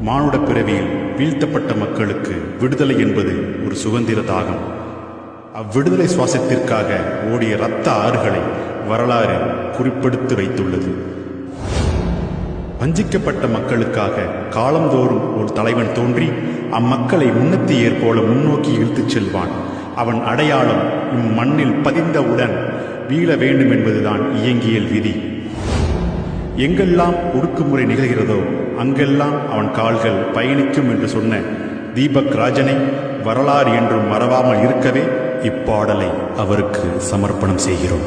மானுட பிறவியில் வீழ்த்தப்பட்ட மக்களுக்கு விடுதலை என்பது ஒரு சுதந்திர தாகம். அவ்விடுதலை சுவாசத்திற்காக ஓடிய இரத்த ஆறுகளை வரலாறு குறிப்பெடுத்து வைத்துள்ளது. வஞ்சிக்கப்பட்ட மக்களுக்காக காலந்தோறும் ஒரு தலைவன் தோன்றி அம்மக்களை முன்னத்தி ஏற்போல முன்னோக்கி இழுத்துச் செல்வான். அவன் அடையாளம் இம்மண்ணில் பதிந்தவுடன் வீழ வேண்டும் என்பதுதான் இயங்கியல் விதி. எங்கெல்லாம் ஒடுக்குமுறை நிகழ்கிறதோ அங்கெல்லாம் அவன் கால்கள் பயணிக்கும் என்று சொன்ன தீபக் ராஜனை வரலாறு என்றும் மறவாமல் இருக்கவே இப்பாடலை அவருக்கு சமர்ப்பணம் செய்கிறோம்.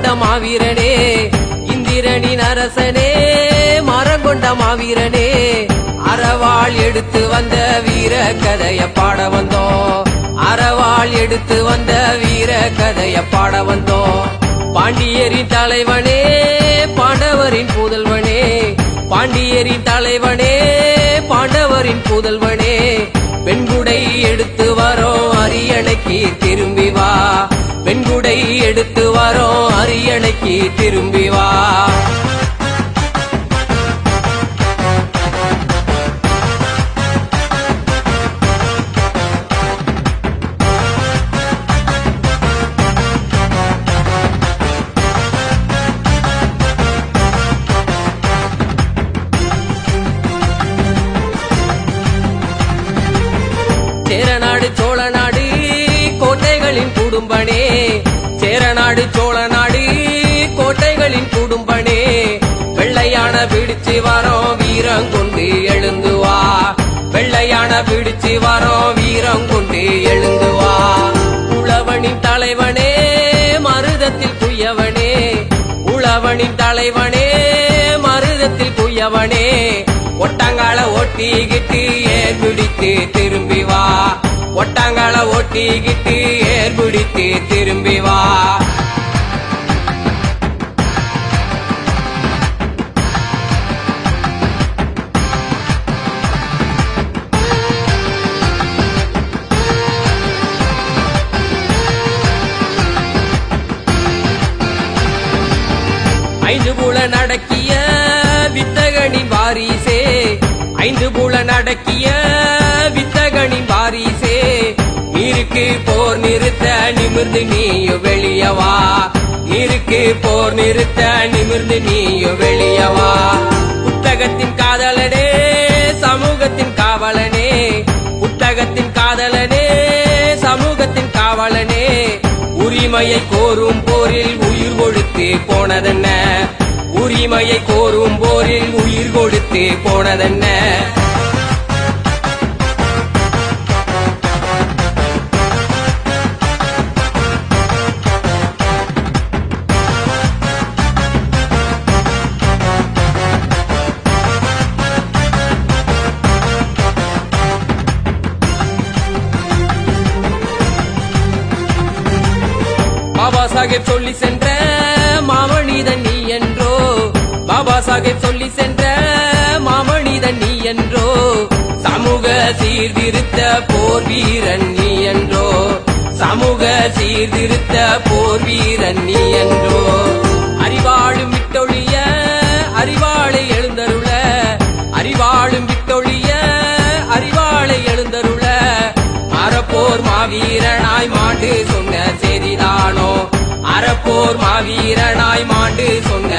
கொண்ட மாவீரனே இந்திரனின் அரசனே மரங்கொண்ட மாவீரனே அறவாள் எடுத்து வந்த வீர கதைய பாட வந்தோம். அறவாள் எடுத்து வந்த வீர கதைய பாட வந்தோம். பாண்டியரின் தலைவனே பாண்டவரின் புதல்வனே பாண்டியரின் தலைவனே பாண்டவரின் புதல்வனே பெண்குடை எடுத்து வரோம் அரியணைக்கு திரும்பி வா. பெண்குடை எடுத்து வரோம் திரும்பி வா. சேரநாடு சோழநாடு கோட்டைகளின் குடும்பனே. சேரநாடு சோழநாடு கோட்டைகளின் குடும்பனே வெள்ளையான பிடிச்சு வரோம் வீரம் கொண்டு எழுந்து வா. வெள்ளையான பிடிச்சு வரோம் வீரம் கொண்டு எழுந்து வா. உழவனின் தலைவனே மருதத்தில் குயவனே உழவனின் தலைவனே மருதத்தில் குயவனே ஒட்டங்கால ஒட்டிக்கிட்டு ஏர் பிடித்து திரும்பி வா. ஒட்டங்கால ஒட்டிக்கிட்டு ஏர் பிடித்து திரும்பி வா. ஐந்து புல நடக்கிய வித்தகனின் வாரிசே. ஐந்து புல நடக்கிய வித்தகனின் வாரிசே. நீருக்கு போர் நிறுத்த நிமிர்ந்து நீயோ வெளியவா. நீருக்கு போர் நிறுத்த நிமிர்ந்து நீயோ வெளியவா. புத்தகத்தின் காதலனே சமூகத்தின் காவலனே. புத்தகத்தின் காதலனே சமூகத்தின் காவலனே. உரிமையை கோரும் போரில் உயிர் கொடுத்து போனதென்ன? உரிமையை கோரும் போரில் உயிர் கொடுத்து போனதென்ன? சாஹேப் சொல்லி சென்ற மாமனிதன் நீ என்றோ? பாபா சாஹேப் சொல்லி சென்ற மாமனிதன் நீ என்றோ? சமூக சீர்திருத்த போர் வீரன் நீ என்றோ? சமூக சீர்திருத்த போர் வீரன் நீ என்றோ? அறிவாளும் விட்டொழிய அறிவாளை எழுந்தருள அறிவாளும் விட்டொழிய அறிவாளை எழுந்தருள அறப்போர் மாவீரனாய் மாண்டு சொன்ன செய்திதானோ? போர் மாவீரனாய் மாண்டு சொன்ன